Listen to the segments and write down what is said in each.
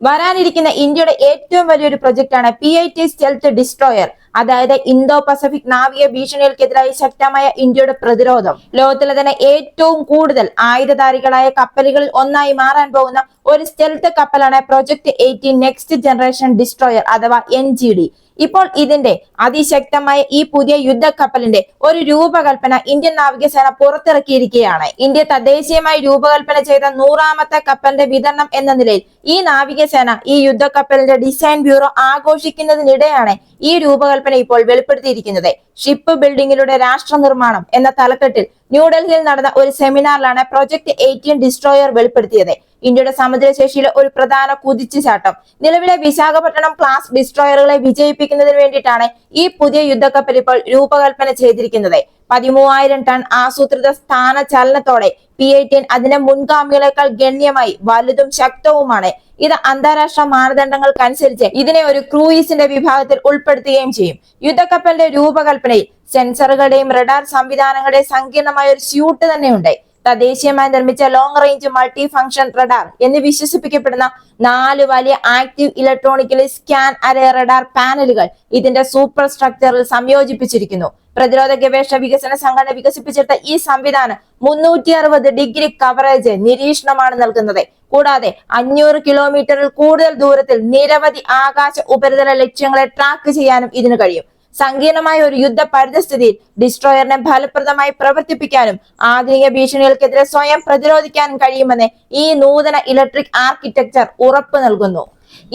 വരാനിരിക്കുന്ന ഇന്ത്യയുടെ ഏറ്റവും വലിയൊരു പ്രൊജക്റ്റാണ് P I T stealth destroyer അതായത് ഇന്തോ പസഫിക് നാവിക ഭീഷണികൾക്കെതിരായി ശക്തമായ ഇന്ത്യയുടെ പ്രതിരോധം. ലോകത്തിലെ തന്നെ ഏറ്റവും കൂടുതൽ ആയുധധാരികളായ കപ്പലുകളിൽ ഒന്നായി മാറാൻ പോകുന്ന ഒരു stealth കപ്പലാണ് project eighteen next generation destroyer അഥവാ എൻ ജി ഡി ഇപ്പോൾ ഇതിന്റെ അതിശക്തമായ ഈ പുതിയ യുദ്ധക്കപ്പലിന്റെ ഒരു രൂപകൽപ്പന ഇന്ത്യൻ നാവികസേന പുറത്തിറക്കിയിരിക്കുകയാണ്. ഇന്ത്യ തദ്ദേശീയമായി രൂപകൽപ്പന ചെയ്ത നൂറാമത്തെ കപ്പലിന്റെ വിതരണം എന്ന നിലയിൽ ഈ നാവികസേന ഈ യുദ്ധക്കപ്പലിന്റെ ഡിസൈൻ ബ്യൂറോ ആഘോഷിക്കുന്നതിനിടെയാണ് ഈ രൂപകൽപ്പന ഇപ്പോൾ വെളിപ്പെടുത്തിയിരിക്കുന്നത്. ഷിപ്പ് ബിൽഡിംഗിലൂടെ രാഷ്ട്ര നിർമ്മാണം എന്ന തലക്കെട്ടിൽ ന്യൂഡൽഹിയിൽ നടന്ന ഒരു സെമിനാറിലാണ് പ്രൊജക്ട് എയ്റ്റീൻ ഡിസ്ട്രോയർ വെളിപ്പെടുത്തിയത്. ഇന്ത്യയുടെ സമുദ്രശേഷിയിലെ ഒരു പ്രധാന കുതിച്ചുചാട്ടം. നിലവിലെ വിശാഖപട്ടണം ക്ലാസ് ഡിസ്ട്രോയറുകളെ വിജയിപ്പിക്കുന്നതിന് വേണ്ടിയിട്ടാണ് ഈ പുതിയ യുദ്ധക്കപ്പൽ ഇപ്പോൾ രൂപകൽപ്പന ചെയ്തിരിക്കുന്നത്. പതിമൂവായിരം ടൺ ആസൂത്രിത സ്ഥാന ചലനത്തോടെ പി എയ്റ്റീൻ അതിന്റെ മുൻഗാമികളെക്കാൾ ഗണ്യമായി വലുതും ശക്തവുമാണ് ഇത് അന്താരാഷ്ട്ര മാനദണ്ഡങ്ങൾക്കനുസരിച്ച് ഇതിനെ ഒരു ക്രൂയിസിന്റെ വിഭാഗത്തിൽ ഉൾപ്പെടുത്തുകയും ചെയ്യും. യുദ്ധക്കപ്പലിന്റെ രൂപകൽപ്പനയിൽ സെൻസറുകളുടെയും റഡാർ സംവിധാനങ്ങളുടെയും സങ്കീർണമായ ഒരു സ്യൂട്ട് തന്നെയുണ്ട്. തദ്ദേശീയമായി നിർമ്മിച്ച long range multi function radar എന്ന് വിശ്വസിപ്പിക്കപ്പെടുന്ന നാല് വലിയ active electronically scan array radar പാനലുകൾ ഇതിന്റെ സൂപ്പർ സ്ട്രക്ചറിൽ സംയോജിപ്പിച്ചിരിക്കുന്നു. പ്രതിരോധ ഗവേഷണ വികസന സംഘടന വികസിപ്പിച്ചെടുത്ത ഈ സംവിധാനം മുന്നൂറ്റി അറുപത് ഡിഗ്രി കവറേജ് നിരീക്ഷണമാണ് നൽകുന്നത്. കൂടാതെ അഞ്ഞൂറ് കിലോമീറ്ററിൽ കൂടുതൽ ദൂരത്തിൽ നിരവധി ആകാശ ഉപരിതല ലക്ഷ്യങ്ങളെ ട്രാക്ക് ചെയ്യാനും ഇതിന് കഴിയും. സങ്കീർണമായ ഒരു യുദ്ധ പരിതസ്ഥിതിയിൽ ഡിസ്ട്രോയറിനെ ഫലപ്രദമായി പ്രവർത്തിപ്പിക്കാനും ആധുനിക ഭീഷണികൾക്കെതിരെ സ്വയം പ്രതിരോധിക്കാനും കഴിയുമെന്ന് ഈ നൂതന ഇലക്ട്രിക് ആർക്കിടെക്ചർ ഉറപ്പ് നൽകുന്നു.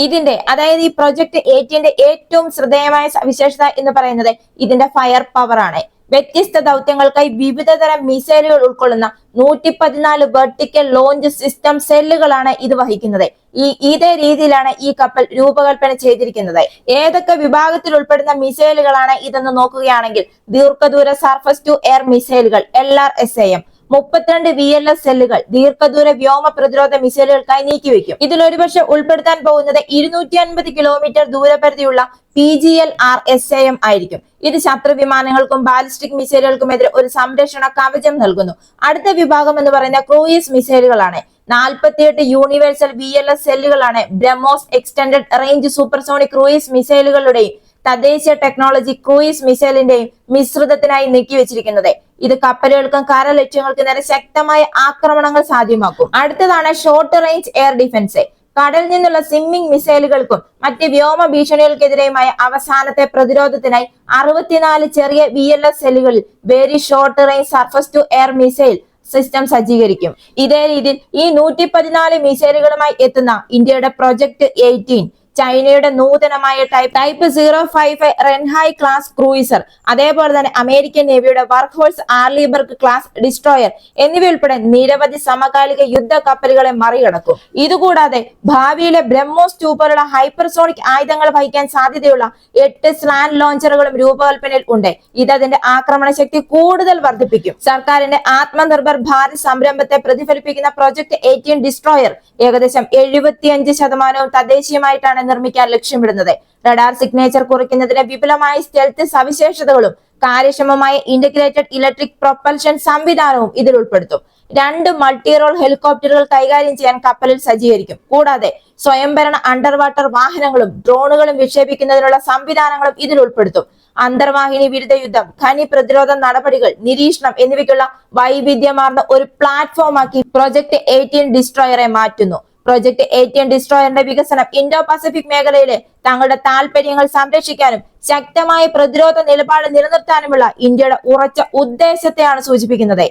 ഇതിന്റെ അതായത് ഈ പ്രൊജക്ട് എയ്റ്റീന്റെ ഏറ്റവും ശ്രദ്ധേയമായ സവിശേഷത എന്ന് പറയുന്നത് ഇതിന്റെ ഫയർ പവർ ആണ്. വ്യത്യസ്ത ദൗത്യങ്ങൾക്കായി വിവിധ തരം മിസൈലുകൾ ഉൾക്കൊള്ളുന്ന നൂറ്റി പതിനാല് വെർട്ടിക്കൽ ലോഞ്ച് സിസ്റ്റം സെല്ലുകളാണ് ഇത് വഹിക്കുന്നത്. ഈ ഇതേ രീതിയിലാണ് ഈ കപ്പൽ രൂപകൽപ്പന ചെയ്തിരിക്കുന്നത്. ഏതൊക്കെ വിഭാഗത്തിൽ ഉൾപ്പെടുന്ന മിസൈലുകളാണ് ഇതെന്ന് നോക്കുകയാണെങ്കിൽ ദീർഘദൂര സർഫസ് ടു എയർ മിസൈലുകൾ എൽ ആർ എസ് എം മുപ്പത്തിരണ്ട് വി എൽ എസ് സെല്ലുകൾ ദീർഘദൂര വ്യോമ പ്രതിരോധ മിസൈലുകൾക്കായി നീക്കിവെക്കും. ഇതിൽ ഒരുപക്ഷെ ഉൾപ്പെടുത്താൻ പോകുന്നത് ഇരുന്നൂറ്റി അൻപത് kilometre ദൂരപരിധിയുള്ള P G L R S A M ആയിരിക്കും. ഇത് ശത്രു വിമാനങ്ങൾക്കും ബാലിസ്റ്റിക് മിസൈലുകൾക്കുമെതിരെ ഒരു സംരക്ഷണ കവചം നൽകുന്നു. അടുത്ത വിഭാഗം എന്ന് പറയുന്ന ക്രൂയിസ് മിസൈലുകളാണ് നാൽപ്പത്തിയെട്ട് universal V L S സെല്ലുകളാണ് BrahMos extended range supersonic cruise മിസൈലുകളുടെയും തദ്ദേശീയ ടെക്നോളജി ക്രൂയിസ് മിസൈലിന്റെയും മിശ്രിതത്തിനായി നീക്കിവെച്ചിരിക്കുന്നത്. ഇത് കപ്പലുകൾക്കും കര ലക്ഷ്യങ്ങൾക്കും നേരെ ശക്തമായ ആക്രമണങ്ങൾ സാധ്യമാക്കും. അടുത്തതാണ് ഷോർട്ട് റേഞ്ച് എയർ ഡിഫൻസ് കടൽ നിന്നുള്ള സിമ്മിംഗ് മിസൈലുകൾക്കും മറ്റ് വ്യോമ ഭീഷണികൾക്കെതിരെയുമായ അവസാനത്തെ പ്രതിരോധത്തിനായി അറുപത്തിനാല് ചെറിയ വി എൽ എസ് സെല്ലുകളിൽ very short range surface to air missile system സജ്ജീകരിക്കും. ഇതേ രീതിയിൽ ഈ നൂറ്റി പതിനാല് മിസൈലുകളുമായി എത്തുന്ന ഇന്ത്യയുടെ പ്രൊജക്ട് എയ്റ്റീൻ ചൈനയുടെ നൂതനമായ type type zero five Renhai class cruiser അതേപോലെ തന്നെ American നേവിയുടെ workhorse Arleigh Burke class destroyer എന്നിവയുൾപ്പെടെ നിരവധി സമകാലിക യുദ്ധ കപ്പലുകളെ മറികടക്കും. ഇതുകൂടാതെ ഭാവിയിലെ ബ്രഹ്മോസ് ട്യൂബറുള്ള ഹൈപ്പർസോണിക് ആയുധങ്ങൾ വഹിക്കാൻ സാധ്യതയുള്ള എട്ട് സ്ലാൻഡ് ലോഞ്ചറുകളും രൂപകൽപ്പനയിൽ ഉണ്ട്. ഇത് അതിന്റെ ആക്രമണ ശക്തി കൂടുതൽ വർദ്ധിപ്പിക്കും. സർക്കാരിന്റെ ആത്മനിർഭർ ഭാരത് സംരംഭത്തെ പ്രതിഫലിപ്പിക്കുന്ന പ്രൊജക്ട് എയ്റ്റീൻ ഡിസ്ട്രോയർ ഏകദേശം എഴുപത്തിയഞ്ച് ശതമാനവും തദ്ദേശീയമായിട്ടാണ് നിർമ്മിക്കാൻ ലക്ഷ്യമിടുന്നത്. റഡാർ സിഗ്നേച്ചർ കുറയ്ക്കുന്നതിന് വിപുലമായ സ്റ്റെൽത്ത് സവിശേഷതകളും കാര്യക്ഷമമായ ഇന്റഗ്രേറ്റഡ് ഇലക്ട്രിക് പ്രൊപ്പൽഷൻ സംവിധാനവും ഇതിൽ ഉൾപ്പെടുത്തും. രണ്ട് മൾട്ടി റോൾ ഹെലികോപ്റ്ററുകൾ കൈകാര്യം ചെയ്യാൻ കപ്പലിൽ സജ്ജീകരിക്കും. കൂടാതെ സ്വയംഭരണ അണ്ടർവാട്ടർ വാഹനങ്ങളും ഡ്രോണുകളും വിക്ഷേപിക്കുന്നതിനുള്ള സംവിധാനങ്ങളും ഇതിൽ ഉൾപ്പെടുത്തും. അന്തർവാഹിനി വിരുദ്ധ യുദ്ധം ഖനി പ്രതിരോധ നടപടികൾ നിരീക്ഷണം എന്നിവയ്ക്കുള്ള വൈവിധ്യമാർന്ന ഒരു പ്ലാറ്റ്ഫോമാക്കി പ്രൊജക്ട് എയ്റ്റീൻ ഡിസ്ട്രോയറെ മാറ്റുന്നു. പ്രൊജക്ട് എയ്റ്റീൻ ഡിസ്ട്രോയറിന്റെ വികസനം ഇൻഡോ പസഫിക് മേഖലയിലെ തങ്ങളുടെ താൽപര്യങ്ങൾ സംരക്ഷിക്കാനും ശക്തമായ പ്രതിരോധ നിലപാട് നിലനിർത്താനുമുള്ള ഇന്ത്യയുടെ ഉറച്ച ഉദ്ദേശത്തെയാണ് സൂചിപ്പിക്കുന്നത്.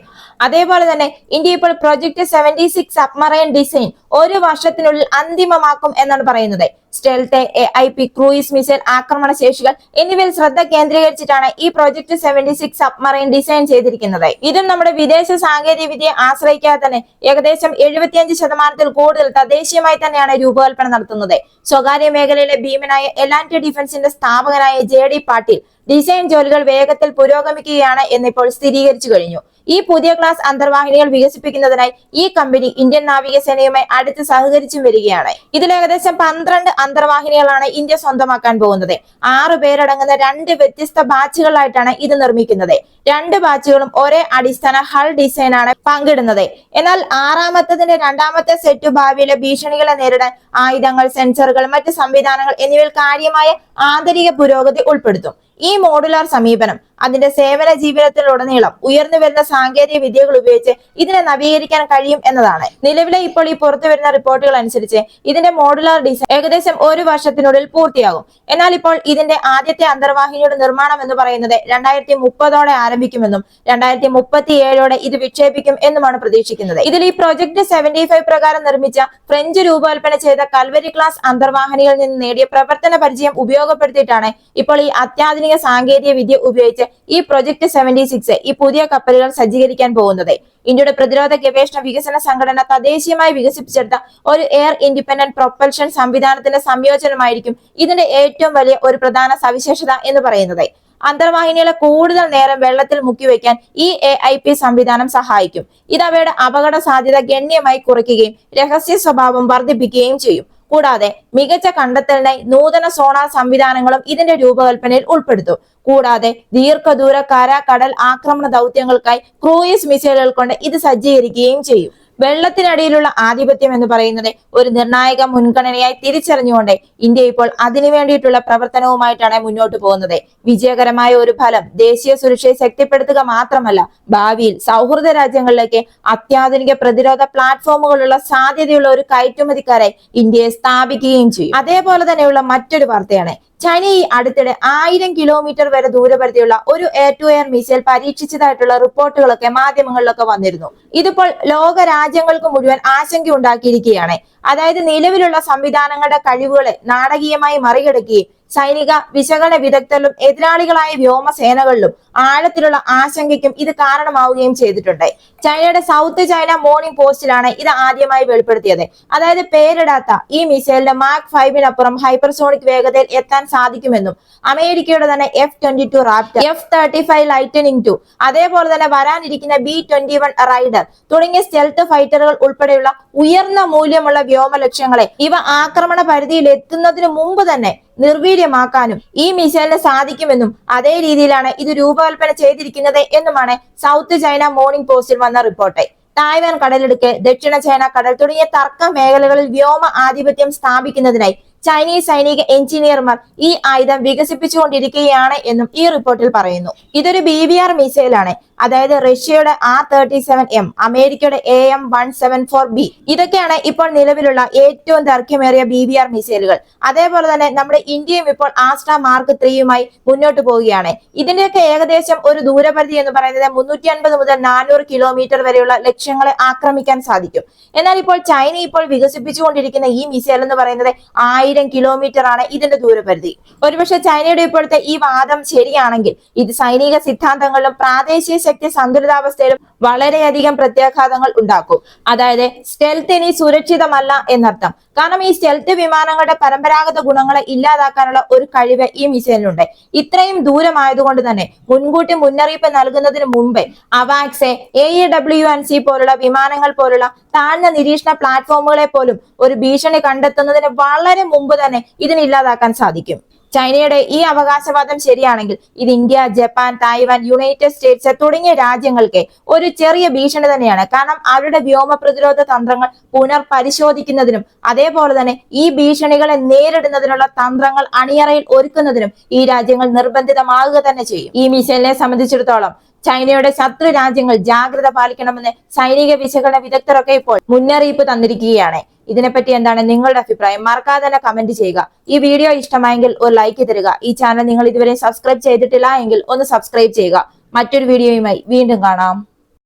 അതേപോലെ തന്നെ ഇന്ത്യ ഇപ്പോൾ project seventy six submarine design ഒരു വർഷത്തിനുള്ളിൽ അന്തിമമാക്കും എന്നാണ് പറയുന്നത്. സ്റ്റെൽത്തെ A I P cruise missile ആക്രമണ ശേഷികൾ എന്നിവയിൽ ശ്രദ്ധ കേന്ദ്രീകരിച്ചിട്ടാണ് ഈ project seventy six submarine design ചെയ്തിരിക്കുന്നത്. ഇതും നമ്മുടെ വിദേശ സാങ്കേതിക വിദ്യയെ ആശ്രയിക്കാതെ തന്നെ ഏകദേശം എഴുപത്തിയഞ്ച് ശതമാനത്തിൽ കൂടുതൽ തദ്ദേശീയമായി തന്നെയാണ് രൂപകൽപ്പന നടത്തുന്നത്. സ്വകാര്യ മേഖലയിലെ ഭീമനായ എലാന്റി ഡിഫൻസിന്റെ സ്ഥാപകനായ ജെ ഡി പാട്ടീൽ. ഡിസൈൻ ജോലികൾ വേഗത്തിൽ പുരോഗമിക്കുകയാണ് എന്നിപ്പോൾ സ്ഥിരീകരിച്ചു കഴിഞ്ഞു. ഈ പുതിയ ക്ലാസ് അന്തർവാഹിനികൾ വികസിപ്പിക്കുന്നതിനായി ഈ കമ്പനി ഇന്ത്യൻ നാവികസേനയുമായി അടുത്ത് സഹകരിച്ചും വരികയാണ്. ഇതിൽ ഏകദേശം പന്ത്രണ്ട് അന്തർവാഹിനികളാണ് ഇന്ത്യ സ്വന്തമാക്കാൻ പോകുന്നത്. ആറു പേരടങ്ങുന്ന രണ്ട് വ്യത്യസ്ത ബാച്ചുകളായിട്ടാണ് ഇത് നിർമ്മിക്കുന്നത്. രണ്ട് ബാച്ചുകളും ഒരേ അടിസ്ഥാന ഹൾ ഡിസൈനാണ് പങ്കിടുന്നത്. എന്നാൽ ആറാമത്തതിന്റെ രണ്ടാമത്തെ സെറ്റ് ഭാവിയിലെ ഭീഷണികളെ നേരിടാൻ ആയുധങ്ങൾ സെൻസറുകൾ മറ്റ് സംവിധാനങ്ങൾ എന്നിവയിൽ കാര്യമായ ആന്തരിക പുരോഗതി ഉൾപ്പെടുത്തും. ഈ മോഡുലാർ സമീപനം അതിന്റെ സേവന ജീവിതത്തിലുടനീളം ഉയർന്നു വരുന്ന സാങ്കേതിക വിദ്യകൾ ഉപയോഗിച്ച് ഇതിനെ നവീകരിക്കാൻ കഴിയും എന്നതാണ്. നിലവിലെ ഇപ്പോൾ ഈ പുറത്തു വരുന്ന റിപ്പോർട്ടുകൾ അനുസരിച്ച് ഇതിന്റെ മോഡുലാർ ഡിസൈൻ ഏകദേശം ഒരു വർഷത്തിനുള്ളിൽ പൂർത്തിയാകും. എന്നാൽ ഇപ്പോൾ ഇതിന്റെ ആദ്യത്തെ അന്തർവാഹിനിയുടെ നിർമ്മാണം എന്ന് പറയുന്നത് രണ്ടായിരത്തി മുപ്പതോടെ ആരംഭിക്കുമെന്നും രണ്ടായിരത്തി മുപ്പത്തി ഏഴോടെ ഇത് വിക്ഷേപിക്കും എന്നുമാണ് പ്രതീക്ഷിക്കുന്നത്. ഇതിൽ ഈ പ്രൊജക്ട് സെവന്റി ഫൈവ് പ്രകാരം നിർമ്മിച്ച ഫ്രഞ്ച് രൂപകൽപ്പന ചെയ്ത കൽവരി ക്ലാസ് അന്തർവാഹിനികളിൽ നിന്ന് നേടിയ പ്രവർത്തന പരിചയം ഉപയോഗപ്പെടുത്തിയിട്ടാണ് ഇപ്പോൾ ഈ അത്യാധുനിക സാങ്കേതിക വിദ്യ ഉപയോഗിച്ച് ഈ പ്രൊജക്ട് സെവന്റി സിക്സ് ഈ പുതിയ കപ്പലുകൾ സജ്ജീകരിക്കാൻ പോകുന്നത്. ഇന്ത്യയുടെ പ്രതിരോധ ഗവേഷണ വികസന സംഘടന തദ്ദേശീയമായി വികസിപ്പിച്ചെടുത്ത ഒരു എയർ ഇൻഡിപെൻഡന്റ് പ്രൊപ്പൽഷൻ സംവിധാനത്തിന്റെ സംയോജനമായിരിക്കും ഇതിന്റെ ഏറ്റവും വലിയ ഒരു പ്രധാന സവിശേഷത എന്ന് പറയുന്നത്. അന്തർവാഹിനികളെ കൂടുതൽ നേരം വെള്ളത്തിൽ മുക്കിവെക്കാൻ ഈ എ ഐ പി സംവിധാനം സഹായിക്കും. ഇത് അവയുടെ അപകട സാധ്യത ഗണ്യമായി കുറയ്ക്കുകയും രഹസ്യ സ്വഭാവം വർദ്ധിപ്പിക്കുകയും ചെയ്യും. കൂടാതെ മികച്ച കണ്ടെത്തലിനായി നൂതന സോണാർ സംവിധാനങ്ങളും ഇതിന്റെ രൂപകൽപ്പനയിൽ ഉൾപ്പെടുത്തും. കൂടാതെ ദീർഘദൂര കര കടൽ ആക്രമണ ദൗത്യങ്ങൾക്കായി ക്രൂയിസ് മിസൈലുകൾ കൊണ്ട് ഇത് സജ്ജീകരിക്കുകയും ചെയ്യും. വെള്ളത്തിനടിയിലുള്ള ആധിപത്യം എന്ന് പറയുന്നത് ഒരു നിർണായക മുൻഗണനയായി തിരിച്ചറിഞ്ഞുകൊണ്ട് ഇന്ത്യ ഇപ്പോൾ അതിനു വേണ്ടിയിട്ടുള്ള പ്രവർത്തനവുമായിട്ടാണ് മുന്നോട്ട് പോകുന്നത്. വിജയകരമായ ഒരു ഫലം ദേശീയ സുരക്ഷയെ ശക്തിപ്പെടുത്തുക മാത്രമല്ല ഭാവിയിൽ സൗഹൃദ രാജ്യങ്ങളിലേക്ക് അത്യാധുനിക പ്രതിരോധ പ്ലാറ്റ്ഫോമുകളുള്ള സാധ്യതയുള്ള ഒരു കയറ്റുമതിക്കാരെ ഇന്ത്യയെ സ്ഥാപിക്കുകയും ചെയ്യും. അതേപോലെ തന്നെയുള്ള മറ്റൊരു വാർത്തയാണ് ചൈന ഈ അടുത്തിടെ ആയിരം കിലോമീറ്റർ വരെ ദൂരപരിധിയുള്ള ഒരു എയർ ടു എയർ മിസൈൽ പരീക്ഷിച്ചതായിട്ടുള്ള റിപ്പോർട്ടുകളൊക്കെ മാധ്യമങ്ങളിലൊക്കെ വന്നിരുന്നു. ഇതിപ്പോൾ ലോക രാജ്യങ്ങൾക്ക് മുഴുവൻ ആശങ്ക ഉണ്ടാക്കിയിരിക്കുകയാണ് അതായത് നിലവിലുള്ള സംവിധാനങ്ങളുടെ കഴിവുകളെ നാടകീയമായി മറികടക്കുകയും സൈനിക വിശകലന വിദഗ്ധരിലും എതിരാളികളായ വ്യോമസേനകളിലും ആഴത്തിലുള്ള ആശങ്കയ്ക്കും ഇത് കാരണമാവുകയും ചെയ്തിട്ടുണ്ട്. ചൈനയുടെ സൗത്ത് ചൈന മോർണിംഗ് പോസ്റ്റിലാണ് ഇത് ആദ്യമായി വെളിപ്പെടുത്തിയത്. അതായത് പേരിടാത്ത ഈ മിസൈലിന്റെ മാർക്ക് ഫൈവിനപ്പുറം ഹൈപ്പർസോണിക് വേഗതയിൽ എത്താൻ സാധിക്കുമെന്നും അമേരിക്കയുടെ തന്നെ F twenty two Raptor F thirty five lightning two അതേപോലെ തന്നെ വരാനിരിക്കുന്ന ബി ട്വന്റി വൺ റൈഡർ തുടങ്ങിയ സ്റ്റെൽത്ത് ഫൈറ്ററുകൾ ഉൾപ്പെടെയുള്ള ഉയർന്ന മൂല്യമുള്ള വ്യോമ ലക്ഷ്യങ്ങളെ ഇവ ആക്രമണ പരിധിയിൽ എത്തുന്നതിന് മുമ്പ് തന്നെ നിർവീര്യമാക്കാനും ഈ മിസൈലിന് സാധിക്കുമെന്നും അതേ രീതിയിലാണ് ഇത് രൂപകൽപ്പന ചെയ്തിരിക്കുന്നത് എന്നുമാണ് സൗത്ത് ചൈന മോർണിംഗ് പോസ്റ്റിൽ വന്ന റിപ്പോർട്ട്. തായ്വാൻ കടലിടുക്ക് ദക്ഷിണ ചൈന കടൽ തുടങ്ങിയ തർക്ക മേഖലകളിൽ വ്യോമ ആധിപത്യം സ്ഥാപിക്കുന്നതിനായി ചൈനീസ് സൈനിക എഞ്ചിനീയർമാർ ഈ ആയുധം വികസിപ്പിച്ചുകൊണ്ടിരിക്കുകയാണ് എന്നും ഈ റിപ്പോർട്ടിൽ പറയുന്നു. ഇതൊരു ബി വി ആർ മിസൈലാണ്. അതായത് റഷ്യയുടെ ആർ തേർട്ടി സെവൻ എം അമേരിക്കയുടെ A M one seven four B. ഇതൊക്കെയാണ് ഇപ്പോൾ നിലവിലുള്ള ഏറ്റവും ദൈർഘ്യമേറിയ ബി വി ആർ മിസൈലുകൾ. അതേപോലെ തന്നെ നമ്മുടെ ഇന്ത്യയും ഇപ്പോൾ ആസ്ട്ര മാർക്ക് ത്രീയുമായി മുന്നോട്ട് പോവുകയാണ്. ഇതിന്റെയൊക്കെ ഏകദേശം ഒരു ദൂരപരിധി എന്ന് പറയുന്നത് മുന്നൂറ്റി അൻപത് മുതൽ നാനൂറ് കിലോമീറ്റർ വരെയുള്ള ലക്ഷ്യങ്ങളെ ആക്രമിക്കാൻ സാധിക്കും. എന്നാൽ ഇപ്പോൾ ചൈന ഇപ്പോൾ വികസിപ്പിച്ചുകൊണ്ടിരിക്കുന്ന ഈ മിസൈൽ എന്ന് പറയുന്നത് ആയിരം കിലോമീറ്റർ ആണ് ഇതിന്റെ ദൂരപരിധി. ഒരുപക്ഷെ ചൈനയുടെ ഇപ്പോഴത്തെ ഈ വാദം ശരിയാണെങ്കിൽ ഇത് സൈനിക സിദ്ധാന്തങ്ങളിലും പ്രാദേശിക ശക്തി സന്തുലിതാവസ്ഥയിലും വളരെയധികം പ്രത്യാഘാതങ്ങൾ ഉണ്ടാക്കും. അതായത് സ്റ്റെൽത്ത് ഇനി സുരക്ഷിതമല്ല എന്നർത്ഥം. കാരണം ഈ സ്റ്റെൽത്ത് വിമാനങ്ങളുടെ പരമ്പരാഗത ഗുണങ്ങളെ ഇല്ലാതാക്കാനുള്ള ഒരു കഴിവ് ഈ മിസൈലിനുണ്ട് ഇത്രയും ദൂരമായതുകൊണ്ട് തന്നെ മുൻകൂട്ടി മുന്നറിയിപ്പ് നൽകുന്നതിന് മുമ്പേ അവാക്സെ A E W N C പോലുള്ള വിമാനങ്ങൾ പോലുള്ള താഴ്ന്ന നിരീക്ഷണ പ്ലാറ്റ്ഫോമുകളെ പോലും ഒരു ഭീഷണി കണ്ടെത്തുന്നതിന് വളരെ മുമ്പ് തന്നെ ഇതിന് ഇല്ലാതാക്കാൻ സാധിക്കും. ചൈനയുടെ ഈ അവകാശവാദം ശരിയാണെങ്കിൽ ഇത് India Japan Taiwan United States തുടങ്ങിയ രാജ്യങ്ങൾക്ക് ഒരു ചെറിയ ഭീഷണി തന്നെയാണ്. കാരണം അവരുടെ വ്യോമ പ്രതിരോധ തന്ത്രങ്ങൾ പുനർപരിശോധിക്കുന്നതിനും അതേപോലെ തന്നെ ഈ ഭീഷണികളെ നേരിടുന്നതിനുള്ള തന്ത്രങ്ങൾ അണിയറയിൽ ഒരുക്കുന്നതിനും ഈ രാജ്യങ്ങൾ നിർബന്ധിതമാകുക തന്നെ ചെയ്യും. ഈ മിസൈലിനെ സംബന്ധിച്ചിടത്തോളം ചൈനയുടെ ശത്രു രാജ്യങ്ങൾ ജാഗ്രത പാലിക്കണമെന്ന് സൈനിക വിശകലന വിദഗ്ധരൊക്കെ ഇപ്പോൾ മുന്നറിയിപ്പ് തന്നിരിക്കുകയാണ്. ഇതിനെപ്പറ്റി എന്താണ് നിങ്ങളുടെ അഭിപ്രായം? മറക്കാതെ കമന്റ് ചെയ്യുക. ഈ വീഡിയോ ഇഷ്ടമായെങ്കിൽ ഒരു ലൈക്ക് തരിക. ഈ ചാനൽ നിങ്ങൾ ഇതുവരെ സബ്സ്ക്രൈബ് ചെയ്തിട്ടില്ല എങ്കിൽ ഒന്ന് സബ്സ്ക്രൈബ് ചെയ്യുക. മറ്റൊരു വീഡിയോയുമായി വീണ്ടും കാണാം.